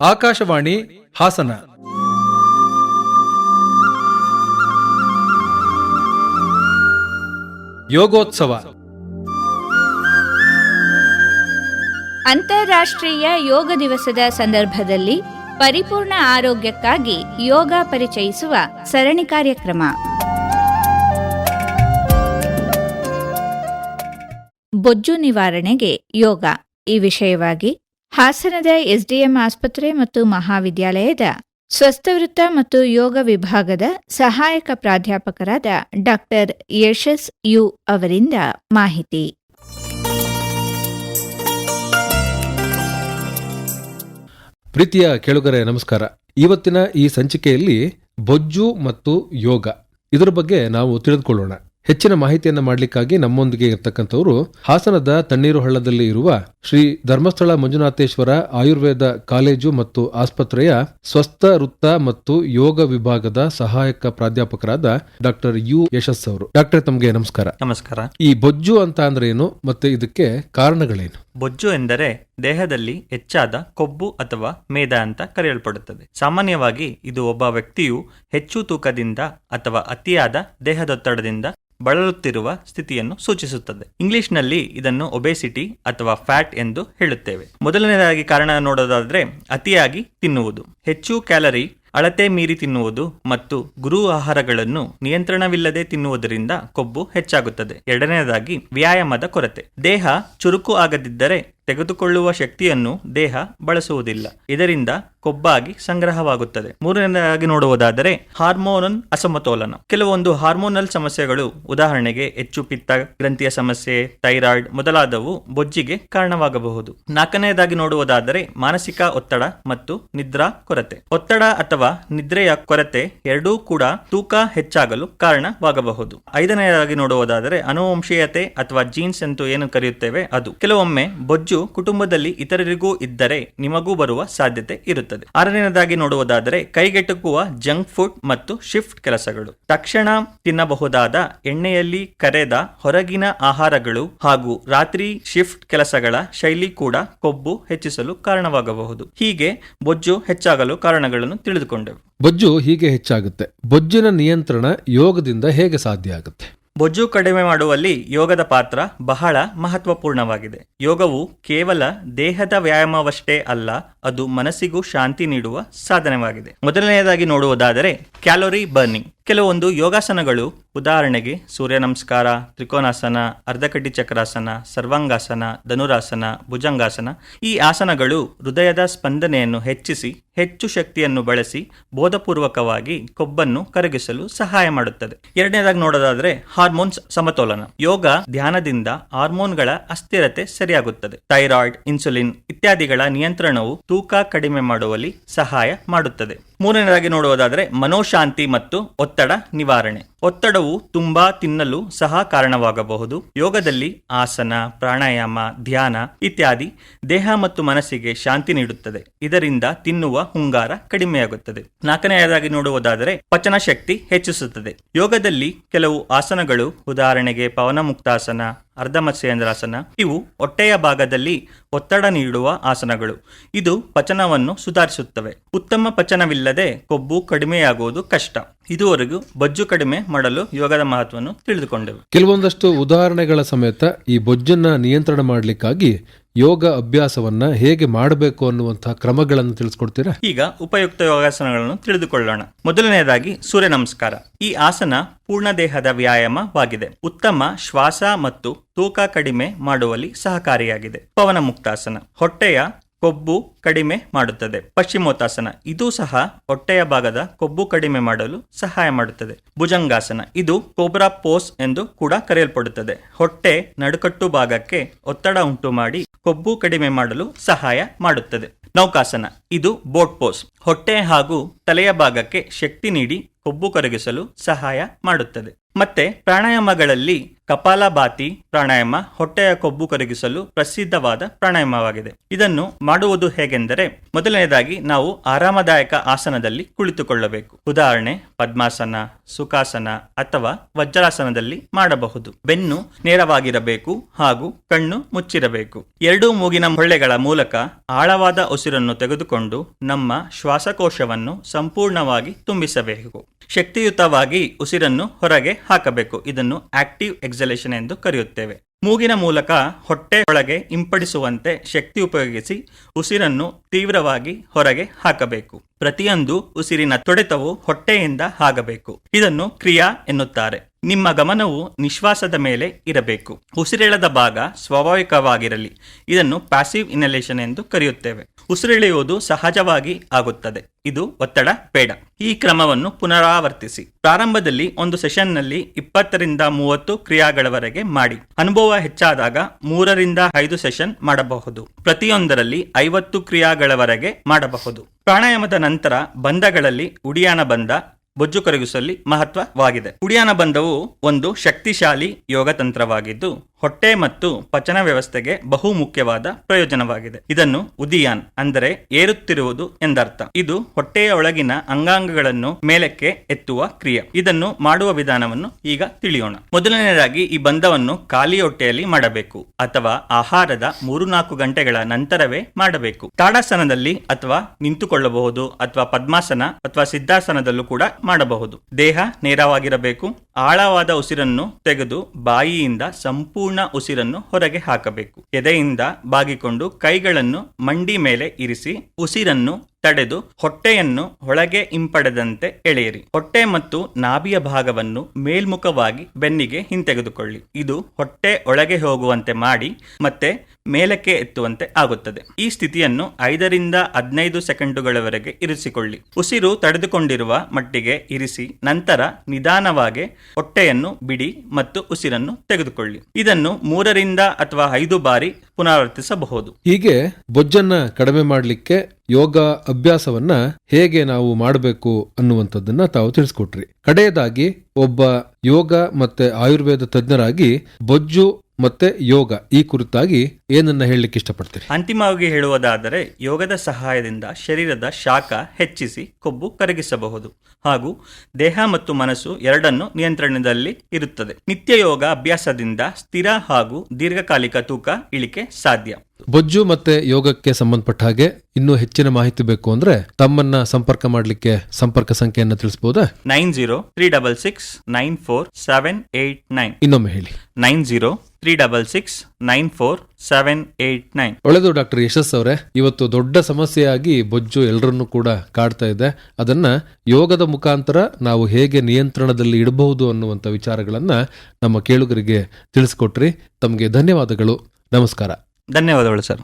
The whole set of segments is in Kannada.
ಆಕಾಶವಾಣಿ ಹಾಸನ. ಯೋಗೋತ್ಸವ. ಅಂತಾರಾಷ್ಟ್ರೀಯ ಯೋಗ ದಿವಸದ ಸಂದರ್ಭದಲ್ಲಿ ಪರಿಪೂರ್ಣ ಆರೋಗ್ಯಕ್ಕಾಗಿ ಯೋಗ ಪರಿಚಯಿಸುವ ಸರಣಿ ಕಾರ್ಯಕ್ರಮ. ಬೊಜ್ಜು ನಿವಾರಣೆಗೆ ಯೋಗ. ಈ ವಿಷಯವಾಗಿ ಹಾಸನದ ಎಸ್ಡಿಎಂ ಆಸ್ಪತ್ರೆ ಮತ್ತು ಮಹಾವಿದ್ಯಾಲಯದ ಸ್ವಸ್ಥವೃತ್ತ ಮತ್ತು ಯೋಗ ವಿಭಾಗದ ಸಹಾಯಕ ಪ್ರಾಧ್ಯಾಪಕರಾದ ಡಾಕ್ಟರ್ ಯಶಸ್ ಯು ಅವರಿಂದ ಮಾಹಿತಿ. ಪ್ರೀತಿಯ ಕೇಳುಗರೆ, ನಮಸ್ಕಾರ. ಇವತ್ತಿನ ಈ ಸಂಚಿಕೆಯಲ್ಲಿ ಬೊಜ್ಜು ಮತ್ತು ಯೋಗ. ಇದರ ಬಗ್ಗೆ ನಾವು ತಿಳಿದುಕೊಳ್ಳೋಣ. ಹೆಚ್ಚಿನ ಮಾಹಿತಿಯನ್ನು ಮಾಡಲಿಕ್ಕಾಗಿ ನಮ್ಮೊಂದಿಗೆ ಇರತಕ್ಕಂಥವರು ಹಾಸನದ ತಣ್ಣೀರು ಹಳ್ಳದಲ್ಲಿ ಇರುವ ಶ್ರೀ ಧರ್ಮಸ್ಥಳ ಮಂಜುನಾಥೇಶ್ವರ ಆಯುರ್ವೇದ ಕಾಲೇಜು ಮತ್ತು ಆಸ್ಪತ್ರೆಯ ಸ್ವಸ್ಥ ವೃತ್ತ ಮತ್ತು ಯೋಗ ವಿಭಾಗದ ಸಹಾಯಕ ಪ್ರಾಧ್ಯಾಪಕರಾದ ಡಾಕ್ಟರ್ ಯು ಯಶಸ್ ಅವರು. ಡಾಕ್ಟರ್ ತಮಗೆ ನಮಸ್ಕಾರ. ನಮಸ್ಕಾರ. ಈ ಬೊಜ್ಜು ಅಂತ ಅಂದ್ರೆ ಏನು? ಮತ್ತೆ ಇದಕ್ಕೆ ಕಾರಣಗಳೇನು? ಬೊಜ್ಜು ಎಂದರೆ ದೇಹದಲ್ಲಿ ಹೆಚ್ಚಾದ ಕೊಬ್ಬು ಅಥವಾ ಮೇದ ಅಂತ ಕರೆಯಲ್ಪಡುತ್ತದೆ. ಸಾಮಾನ್ಯವಾಗಿ ಇದು ಒಬ್ಬ ವ್ಯಕ್ತಿಯು ಹೆಚ್ಚು ತೂಕದಿಂದ ಅಥವಾ ಅತಿಯಾದ ದೇಹದೊತ್ತಡದಿಂದ ಬಳಲುತ್ತಿರುವ ಸ್ಥಿತಿಯನ್ನು ಸೂಚಿಸುತ್ತದೆ. ಇಂಗ್ಲಿಷ್ನಲ್ಲಿ ಇದನ್ನು ಒಬೆಸಿಟಿ ಅಥವಾ ಫ್ಯಾಟ್ ಎಂದು ಹೇಳುತ್ತೇವೆ. ಮೊದಲನೇದಾಗಿ ಕಾರಣ ನೋಡೋದಾದ್ರೆ ಅತಿಯಾಗಿ ತಿನ್ನುವುದು. ಹೆಚ್ಚು ಕ್ಯಾಲರಿ, ಅಳತೆ ಮೀರಿ ತಿನ್ನುವುದು ಮತ್ತು ಗುರು ಆಹಾರಗಳನ್ನು ನಿಯಂತ್ರಣವಿಲ್ಲದೆ ತಿನ್ನುವುದರಿಂದ ಕೊಬ್ಬು ಹೆಚ್ಚಾಗುತ್ತದೆ. ಎರಡನೆಯದಾಗಿ ವ್ಯಾಯಾಮದ ಕೊರತೆ. ದೇಹ ಚುರುಕು ಆಗದಿದ್ದರೆ ತೆಗೆದುಕೊಳ್ಳುವ ಶಕ್ತಿಯನ್ನು ದೇಹ ಬಳಸುವುದಿಲ್ಲ. ಇದರಿಂದ ಕೊಬ್ಬಾಗಿ ಸಂಗ್ರಹವಾಗುತ್ತದೆ. ಮೂರನೇದಾಗಿ ನೋಡುವುದಾದರೆ ಹಾರ್ಮೋನಲ್ ಅಸಮತೋಲನ. ಕೆಲವೊಂದು ಹಾರ್ಮೋನಲ್ ಸಮಸ್ಯೆಗಳು ಉದಾಹರಣೆಗೆ ಹೆಚ್ಚು ಪಿತ್ತ, ಗ್ರಂಥಿಯ ಸಮಸ್ಯೆ, ಥೈರಾಯ್ಡ್ ಮೊದಲಾದವು ಬೊಜ್ಜಿಗೆ ಕಾರಣವಾಗಬಹುದು. ನಾಲ್ಕನೆಯದಾಗಿ ನೋಡುವುದಾದರೆ ಮಾನಸಿಕ ಒತ್ತಡ ಮತ್ತು ನಿದ್ರಾ ಕೊರತೆ. ಒತ್ತಡ ಅಥವಾ ನಿದ್ರೆಯ ಕೊರತೆ ಎರಡೂ ಕೂಡ ತೂಕ ಹೆಚ್ಚಾಗಲು ಕಾರಣವಾಗಬಹುದು. ಐದನೆಯದಾಗಿ ನೋಡುವುದಾದರೆ ಅನುವಂಶೀಯತೆ ಅಥವಾ ಜೀನ್ಸ್ ಎಂದು ಏನು ಕರೆಯುತ್ತೇವೆ? ಅದು. ಕೆಲವೊಮ್ಮೆ ಬೊಜ್ಜು ಕುಟುಂಬದಲ್ಲಿ ಇತರರಿಗೂ ಇದ್ದರೆ ನಿಮಗೂ ಬರುವ ಸಾಧ್ಯತೆ ಇರುತ್ತದೆ. ಆರನೇದಾಗಿ ನೋಡುವುದಾದರೆ, ಕೈಗೆಟುಕುವ ಜಂಕ್ ಫುಡ್ ಮತ್ತು ಶಿಫ್ಟ್ ಕೆಲಸಗಳು. ತಕ್ಷಣ ತಿನ್ನಬಹುದಾದ ಎಣ್ಣೆಯಲ್ಲಿ ಕರೆದ ಹೊರಗಿನ ಆಹಾರಗಳು ಹಾಗೂ ರಾತ್ರಿ ಶಿಫ್ಟ್ ಕೆಲಸಗಳ ಶೈಲಿ ಕೂಡ ಕೊಬ್ಬು ಹೆಚ್ಚಿಸಲು ಕಾರಣವಾಗಬಹುದು. ಹೀಗೆ ಬೊಜ್ಜು ಹೆಚ್ಚಾಗಲು ಕಾರಣಗಳನ್ನು ತಿಳಿದುಕೊಂಡೆವು. ಬೊಜ್ಜು ಹೀಗೆ ಹೆಚ್ಚಾಗುತ್ತೆ. ಬೊಜ್ಜಿನ ನಿಯಂತ್ರಣ ಯೋಗದಿಂದ ಹೇಗೆ ಸಾಧ್ಯ ಆಗುತ್ತೆ? ಬೊಜ್ಜು ಕಡಿಮೆ ಮಾಡುವಲ್ಲಿ ಯೋಗದ ಪಾತ್ರ ಬಹಳ ಮಹತ್ವಪೂರ್ಣವಾಗಿದೆ. ಯೋಗವು ಕೇವಲ ದೇಹದ ವ್ಯಾಯಾಮವಷ್ಟೇ ಅಲ್ಲ, ಅದು ಮನಸ್ಸಿಗೂ ಶಾಂತಿ ನೀಡುವ ಸಾಧನವಾಗಿದೆ. ಮೊದಲನೆಯದಾಗಿ ನೋಡುವುದಾದರೆ ಕ್ಯಾಲೋರಿ ಬರ್ನಿಂಗ್. ಕೆಲವೊಂದು ಯೋಗಾಸನಗಳು, ಉದಾಹರಣೆಗೆ ಸೂರ್ಯ ನಮಸ್ಕಾರ ತ್ರಿಕೋನಾಸನ, ಅರ್ಧಕಡ್ಡಿ ಚಕ್ರಾಸನ, ಸರ್ವಾಂಗಾಸನ, ಧನುರಾಸನ, ಭುಜಂಗಾಸನ, ಈ ಆಸನಗಳು ಹೃದಯದ ಸ್ಪಂದನೆಯನ್ನು ಹೆಚ್ಚಿಸಿ, ಹೆಚ್ಚು ಶಕ್ತಿಯನ್ನು ಬಳಸಿ, ಬೋಧಪೂರ್ವಕವಾಗಿ ಕೊಬ್ಬನ್ನು ಕರಗಿಸಲು ಸಹಾಯ ಮಾಡುತ್ತದೆ. ಎರಡನೇದಾಗಿ ನೋಡೋದಾದ್ರೆ ಹಾರ್ಮೋನ್ಸ್ ಸಮತೋಲನ. ಯೋಗ ಧ್ಯಾನದಿಂದ ಹಾರ್ಮೋನ್ಗಳ ಅಸ್ಥಿರತೆ ಸರಿಯಾಗುತ್ತದೆ. ಥೈರಾಯ್ಡ್, ಇನ್ಸುಲಿನ್ ಇತ್ಯಾದಿಗಳ ನಿಯಂತ್ರಣವು ತೂಕ ಕಡಿಮೆ ಮಾಡುವಲ್ಲಿ ಸಹಾಯ ಮಾಡುತ್ತದೆ. ಮೂರನೇದಾಗಿ ನೋಡುವುದಾದರೆ ಮನೋಶಾಂತಿ ಮತ್ತು ಒತ್ತಡ ನಿವಾರಣೆ. ಒತ್ತಡವು ತುಂಬಾ ತಿನ್ನಲು ಸಹ ಕಾರಣವಾಗಬಹುದು. ಯೋಗದಲ್ಲಿ ಆಸನ, ಪ್ರಾಣಾಯಾಮ, ಧ್ಯಾನ ಇತ್ಯಾದಿ ದೇಹ ಮತ್ತು ಮನಸ್ಸಿಗೆ ಶಾಂತಿ ನೀಡುತ್ತದೆ. ಇದರಿಂದ ತಿನ್ನುವ ಹುಂಗಾರ ಕಡಿಮೆಯಾಗುತ್ತದೆ. ನಾಲ್ಕನೆಯದಾಗಿ ನೋಡುವುದಾದರೆ ಪಚನ ಶಕ್ತಿ ಹೆಚ್ಚಿಸುತ್ತದೆ. ಯೋಗದಲ್ಲಿ ಕೆಲವು ಆಸನಗಳು ಉದಾಹರಣೆಗೆ ಪವನಮುಕ್ತಾಸನ ಅರ್ಧ ಮತ್ಸ್ಯೇಂದ್ರಾಸನ ಇವು ಹೊಟ್ಟೆಯ ಭಾಗದಲ್ಲಿ ಒತ್ತಡ ನೀಡುವ ಆಸನಗಳು. ಇದು ಪಚನವನ್ನು ಸುಧಾರಿಸುತ್ತವೆ. ಉತ್ತಮ ಪಚನವಿಲ್ಲದೆ ಕೊಬ್ಬು ಕಡಿಮೆಯಾಗುವುದು ಕಷ್ಟ. ಇದುವರೆಗೂ ಬೊಜ್ಜು ಕಡಿಮೆ ಮಾಡಲು ಯೋಗದ ಮಹತ್ವವನ್ನು ತಿಳಿದುಕೊಂಡೆವು. ಕೆಲವೊಂದಷ್ಟು ಉದಾಹರಣೆಗಳ ಸಮೇತ ಈ ಬೊಜ್ಜನ್ನ ನಿಯಂತ್ರಣ ಮಾಡಲಿಕ್ಕಾಗಿ ಯೋಗ ಅಭ್ಯಾಸವನ್ನ ಹೇಗೆ ಮಾಡಬೇಕು ಅನ್ನುವಂತಹ ಕ್ರಮಗಳನ್ನು ತಿಳಿಸ್ಕೊಡ್ತೀರಾ? ಈಗ ಉಪಯುಕ್ತ ಯೋಗಾಸನಗಳನ್ನು ತಿಳಿದುಕೊಳ್ಳೋಣ. ಮೊದಲನೆಯದಾಗಿ ಸೂರ್ಯ ನಮಸ್ಕಾರ. ಈ ಆಸನ ಪೂರ್ಣ ದೇಹದ ವ್ಯಾಯಾಮವಾಗಿದೆ. ಉತ್ತಮ ಶ್ವಾಸ ಮತ್ತು ತೂಕ ಕಡಿಮೆ ಮಾಡುವಲ್ಲಿ ಸಹಕಾರಿಯಾಗಿದೆ. ಪವನ ಮುಕ್ತಾಸನ ಹೊಟ್ಟೆಯ ಕೊಬ್ಬು ಕಡಿಮೆ ಮಾಡುತ್ತದೆ. ಪಶ್ಚಿಮೋತ್ತಾಸನ. ಇದು ಸಹ ಹೊಟ್ಟೆಯ ಭಾಗದ ಕೊಬ್ಬು ಕಡಿಮೆ ಮಾಡಲು ಸಹಾಯ ಮಾಡುತ್ತದೆ. ಭುಜಂಗಾಸನ. ಇದು ಕೋಬ್ರಾ ಪೋಸ್ ಎಂದು ಕೂಡ ಕರೆಯಲ್ಪಡುತ್ತದೆ. ಹೊಟ್ಟೆ ನಡುಕಟ್ಟು ಭಾಗಕ್ಕೆ ಒತ್ತಡ ಉಂಟು ಮಾಡಿ ಕೊಬ್ಬು ಕಡಿಮೆ ಮಾಡಲು ಸಹಾಯ ಮಾಡುತ್ತದೆ. ನೌಕಾಸನ, ಇದು ಬೋಟ್ ಪೋಸ್. ಹೊಟ್ಟೆ ಹಾಗೂ ತಲೆಯ ಭಾಗಕ್ಕೆ ಶಕ್ತಿ ನೀಡಿ ಕೊಬ್ಬು ಕರಗಿಸಲು ಸಹಾಯ ಮಾಡುತ್ತದೆ. ಮತ್ತೆ ಪ್ರಾಣಾಯಾಮಗಳಲ್ಲಿ ಕಪಾಲಭಾತಿ ಪ್ರಾಣಾಯಾಮ, ಹೊಟ್ಟೆಯ ಕೊಬ್ಬು ಕರಗಿಸಲು ಪ್ರಸಿದ್ಧವಾದ ಪ್ರಾಣಾಯಾಮವಾಗಿದೆ. ಇದನ್ನು ಮಾಡುವುದು ಹೇಗೆಂದರೆ, ಮೊದಲನೇದಾಗಿ ನಾವು ಆರಾಮದಾಯಕ ಆಸನದಲ್ಲಿ ಕುಳಿತುಕೊಳ್ಳಬೇಕು. ಉದಾಹರಣೆ, ಪದ್ಮಾಸನ, ಸುಖಾಸನ ಅಥವಾ ವಜ್ರಾಸನದಲ್ಲಿ ಮಾಡಬಹುದು. ಬೆನ್ನು ನೇರವಾಗಿರಬೇಕು ಹಾಗೂ ಕಣ್ಣು ಮುಚ್ಚಿರಬೇಕು. ಎರಡೂ ಮೂಗಿನ ಮೊಳ್ಳೆಗಳ ಮೂಲಕ ಆಳವಾದ ಉಸಿರನ್ನು ತೆಗೆದುಕೊಂಡು ನಮ್ಮ ಶ್ವಾಸಕೋಶವನ್ನು ಸಂಪೂರ್ಣವಾಗಿ ತುಂಬಿಸಬೇಕು. ಶಕ್ತಿಯುತವಾಗಿ ಉಸಿರನ್ನು ಹೊರಗೆ ಹಾಕಬೇಕು. ಇದನ್ನು ಆಕ್ಟಿವ್ ಎಕ್ಸಲೇಷನ್ ಎಂದು ಕರೆಯುತ್ತೇವೆ. ಮೂಗಿನ ಮೂಲಕ ಹೊಟ್ಟೆ ಒಳಗೆ ಇಂಪಡಿಸುವಂತೆ ಶಕ್ತಿ ಉಪಯೋಗಿಸಿ ಉಸಿರನ್ನು ತೀವ್ರವಾಗಿ ಹೊರಗೆ ಹಾಕಬೇಕು. ಪ್ರತಿಯೊಂದು ಉಸಿರಿನ ತೊಡೆತವು ಹೊಟ್ಟೆಯಿಂದ ಆಗಬೇಕು. ಇದನ್ನು ಕ್ರಿಯಾ ಎನ್ನುತ್ತಾರೆ. ನಿಮ್ಮ ಗಮನವು ನಿಶ್ವಾಸದ ಮೇಲೆ ಇರಬೇಕು. ಉಸಿರೆಳೆದ ಭಾಗ ಸ್ವಾಭಾವಿಕವಾಗಿರಲಿ. ಇದನ್ನು ಪ್ಯಾಸಿವ್ ಇನಲೇಷನ್ ಎಂದು ಕರೆಯುತ್ತೇವೆ. ಉಸಿರೆಳೆಯುವುದು ಸಹಜವಾಗಿ ಆಗುತ್ತದೆ. ಇದು ಒತ್ತಡ ಬೇಡ ಈ ಕ್ರಮವನ್ನು ಪುನರಾವರ್ತಿಸಿ. ಪ್ರಾರಂಭದಲ್ಲಿ ಒಂದು ಸೆಷನ್ನಲ್ಲಿ ಇಪ್ಪತ್ತರಿಂದ ಮೂವತ್ತು ಕ್ರಿಯಾಗಳವರೆಗೆ ಮಾಡಿ. ಅನುಭವ ಹೆಚ್ಚಾದಾಗ ಮೂರರಿಂದ ಐದು ಸೆಷನ್ ಮಾಡಬಹುದು. ಪ್ರತಿಯೊಂದರಲ್ಲಿ ಐವತ್ತು ಕ್ರಿಯಾಗಳವರೆಗೆ ಮಾಡಬಹುದು. ಪ್ರಾಣಾಯಾಮದ ನಂತರ ಬಂಧಗಳಲ್ಲಿ ಉಡಿಯಾನ ಬಂಧ, ಬೊಜ್ಜು ಕರಗಿಸುವಲ್ಲಿ ಮಹತ್ವವಾಗಿದೆ. ಉಡಿಯಾನ ಬಂಧವು ಒಂದು ಶಕ್ತಿಶಾಲಿ ಯೋಗ ತಂತ್ರವಾಗಿದ್ದು ಹೊಟ್ಟೆ ಮತ್ತು ಪಚನ ವ್ಯವಸ್ಥೆಗೆ ಬಹು ಮುಖ್ಯವಾದ ಪ್ರಯೋಜನವಾಗಿದೆ. ಇದನ್ನು ಉದಿಯಾನ್ ಅಂದರೆ ಏರುತ್ತಿರುವುದು ಎಂದರ್ಥ. ಇದು ಹೊಟ್ಟೆಯ ಒಳಗಿನ ಅಂಗಾಂಗಗಳನ್ನು ಮೇಲಕ್ಕೆ ಎತ್ತುವ ಕ್ರಿಯೆ. ಇದನ್ನು ಮಾಡುವ ವಿಧಾನವನ್ನು ಈಗ ತಿಳಿಯೋಣ. ಮೊದಲನೆಯದಾಗಿ ಈ ಬಂಧವನ್ನು ಖಾಲಿ ಹೊಟ್ಟೆಯಲ್ಲಿ ಮಾಡಬೇಕು ಅಥವಾ ಆಹಾರದ ಮೂರು ನಾಲ್ಕು ಗಂಟೆಗಳ ನಂತರವೇ ಮಾಡಬೇಕು. ತಾಡಾಸನದಲ್ಲಿ ಅಥವಾ ನಿಂತುಕೊಳ್ಳಬಹುದು ಅಥವಾ ಪದ್ಮಾಸನ ಅಥವಾ ಸಿದ್ಧಾಸನದಲ್ಲೂ ಕೂಡ ಮಾಡಬಹುದು. ದೇಹ ನೇರವಾಗಿರಬೇಕು. ಆಳವಾದ ಉಸಿರನ್ನು ತೆಗೆದು ಬಾಯಿಯಿಂದ ಸಂಪೂರ್ಣ ಉಸಿರನ್ನು ಹೊರಗೆ ಹಾಕಬೇಕು. ಎದೆಯಿಂದ ಬಾಗಿಕೊಂಡು ಕೈಗಳನ್ನು ಮಂಡಿ ಮೇಲೆ ಇರಿಸಿ ಉಸಿರನ್ನು ತಡೆದು ಹೊಟ್ಟೆಯನ್ನು ಒಳಗೆ ಹಿಂಪಡೆದಂತೆ ಎಳೆಯಿರಿ. ಹೊಟ್ಟೆ ಮತ್ತು ನಾಭಿಯ ಭಾಗವನ್ನು ಮೇಲ್ಮುಖವಾಗಿ ಬೆನ್ನಿಗೆ ಹಿಂತೆಗೆದುಕೊಳ್ಳಿ. ಇದು ಹೊಟ್ಟೆ ಒಳಗೆ ಹೋಗುವಂತೆ ಮಾಡಿ ಮತ್ತೆ ಮೇಲಕ್ಕೆ ಎತ್ತುವಂತೆ ಆಗುತ್ತದೆ. ಈ ಸ್ಥಿತಿಯನ್ನು ಐದರಿಂದ ಹದಿನೈದು ಸೆಕೆಂಡುಗಳವರೆಗೆ ಇರಿಸಿಕೊಳ್ಳಿ. ಉಸಿರು ತಡೆದುಕೊಂಡಿರುವ ಮಟ್ಟಿಗೆ ಇರಿಸಿ, ನಂತರ ನಿಧಾನವಾಗಿ ಹೊಟ್ಟೆಯನ್ನು ಬಿಡಿ ಮತ್ತು ಉಸಿರನ್ನು ತೆಗೆದುಕೊಳ್ಳಿ. ಇದನ್ನು ಮೂರರಿಂದ ಅಥವಾ ಐದು ಬಾರಿ ಪುನರಾವರ್ತಿಸಬಹುದು. ಹೀಗೆ ಬೊಜ್ಜನ್ನ ಕಡಿಮೆ ಮಾಡಲಿಕ್ಕೆ ಯೋಗ ಅಭ್ಯಾಸವನ್ನ ಹೇಗೆ ನಾವು ಮಾಡಬೇಕು ಅನ್ನುವಂಥದ್ದನ್ನ ತಾವು ತಿಳಿಸ್ಕೊಟ್ರಿ. ಕಡೆಯದಾಗಿ ಒಬ್ಬ ಯೋಗ ಮತ್ತೆ ಆಯುರ್ವೇದ ತಜ್ಞರಾಗಿ ಬೊಜ್ಜು ಮತ್ತೆ ಯೋಗ ಈ ಕುರಿತಾಗಿ ಏನನ್ನ ಹೇಳಲಿಕ್ಕೆ ಇಷ್ಟಪಡ್ತೀರಿ? ಅಂತಿಮವಾಗಿ ಹೇಳುವುದಾದರೆ ಯೋಗದ ಸಹಾಯದಿಂದ ಶರೀರದ ಶಾಖ ಹೆಚ್ಚಿಸಿ ಕೊಬ್ಬು ಕರಗಿಸಬಹುದು ಹಾಗೂ ದೇಹ ಮತ್ತು ಮನಸ್ಸು ಎರಡನ್ನು ನಿಯಂತ್ರಣದಲ್ಲಿ ಇರುತ್ತದೆ. ನಿತ್ಯ ಯೋಗ ಅಭ್ಯಾಸದಿಂದ ಸ್ಥಿರ ಹಾಗೂ ದೀರ್ಘಕಾಲಿಕ ತೂಕ ಇಳಿಕೆ ಸಾಧ್ಯ. ಬೊಜ್ಜು ಮತ್ತೆ ಯೋಗಕ್ಕೆ ಸಂಬಂಧಪಟ್ಟ ಹಾಗೆ ಇನ್ನೂ ಹೆಚ್ಚಿನ ಮಾಹಿತಿ ಬೇಕು ಅಂದ್ರೆ ತಮ್ಮನ್ನ ಸಂಪರ್ಕ ಮಾಡಲಿಕ್ಕೆ ಸಂಪರ್ಕ ಸಂಖ್ಯೆಯನ್ನು ತಿಳಿಸಬಹುದಾ nine zero three double six nine four seven eight nine. ಇನ್ನೊಮ್ಮೆ ಹೇಳಿ. Nine zero three double six nine four seven eight nine. ಒಳ್ಳೆದು ಡಾಕ್ಟರ್ ಯಶಸ್ ಅವರೇ ಇವತ್ತು ದೊಡ್ಡ ಸಮಸ್ಯೆಯಾಗಿ ಬೊಜ್ಜು ಎಲ್ಲರನ್ನೂ ಕೂಡ ಕಾಡ್ತಾ ಇದೆ. ಅದನ್ನ ಯೋಗದ ಮುಖಾಂತರ ನಾವು ಹೇಗೆ ನಿಯಂತ್ರಣದಲ್ಲಿ ಇಡಬಹುದು ಅನ್ನುವಂಥ ವಿಚಾರಗಳನ್ನ ನಮ್ಮ ಕೇಳುಗರಿಗೆ ತಿಳಿಸ್ಕೊಟ್ರಿ. ತಮಗೆ ಧನ್ಯವಾದಗಳು. ನಮಸ್ಕಾರ. ಧನ್ಯವಾದಗಳು ಸರ್.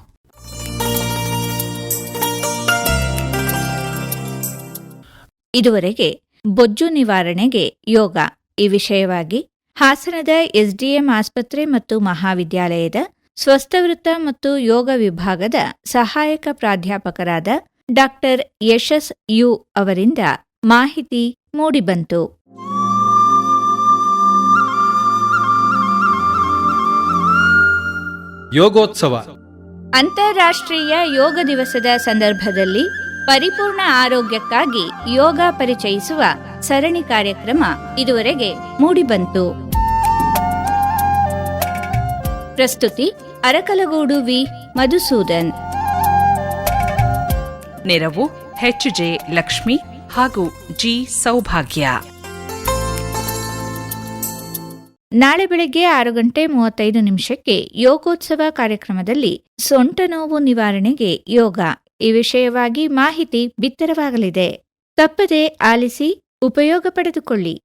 ಇದುವರೆಗೆ ಬೊಜ್ಜು ನಿವಾರಣೆಗೆ ಯೋಗ, ಈ ವಿಷಯವಾಗಿ ಹಾಸನದ ಎಸ್ಡಿಎಂ ಆಸ್ಪತ್ರೆ ಮತ್ತು ಮಹಾವಿದ್ಯಾಲಯದ ಸ್ವಸ್ಥವೃತ್ತ ಮತ್ತು ಯೋಗ ವಿಭಾಗದ ಸಹಾಯಕ ಪ್ರಾಧ್ಯಾಪಕರಾದ ಡಾಕ್ಟರ್ ಯಶಸ್ ಯು ಅವರಿಂದ ಮಾಹಿತಿ ಮೂಡಿಬಂತು. ಯೋಗೋತ್ಸವ. ಅಂತಾರಾಷ್ಟ್ರೀಯ ಯೋಗ ದಿವಸದ ಸಂದರ್ಭದಲ್ಲಿ ಪರಿಪೂರ್ಣ ಆರೋಗ್ಯಕ್ಕಾಗಿ ಯೋಗ ಪರಿಚಯಿಸುವ ಸರಣಿ ಕಾರ್ಯಕ್ರಮ ಇದುವರೆಗೆ ಮೂಡಿಬಂತು. ಪ್ರಸ್ತುತಿ ಅರಕಲಗೂಡು ವಿ. ಮಧುಸೂದನ್. ನೆರವು ಎಚ್ ಜೆ ಲಕ್ಷ್ಮಿ ಹಾಗೂ ಜಿ ಸೌಭಾಗ್ಯ. ನಾಳೆ ಬೆಳಗ್ಗೆ ಆರು ಗಂಟೆ ಮೂವತ್ತೈದು ನಿಮಿಷಕ್ಕೆ ಯೋಗೋತ್ಸವ ಕಾರ್ಯಕ್ರಮದಲ್ಲಿ ಸೊಂಟ ನೋವು ನಿವಾರಣೆಗೆ ಯೋಗ. ಈ ವಿಷಯವಾಗಿ ಮಾಹಿತಿ ಬಿತ್ತರವಾಗಲಿದೆ. ತಪ್ಪದೆ ಆಲಿಸಿ ಉಪಯೋಗ ಪಡೆದುಕೊಳ್ಳಿ.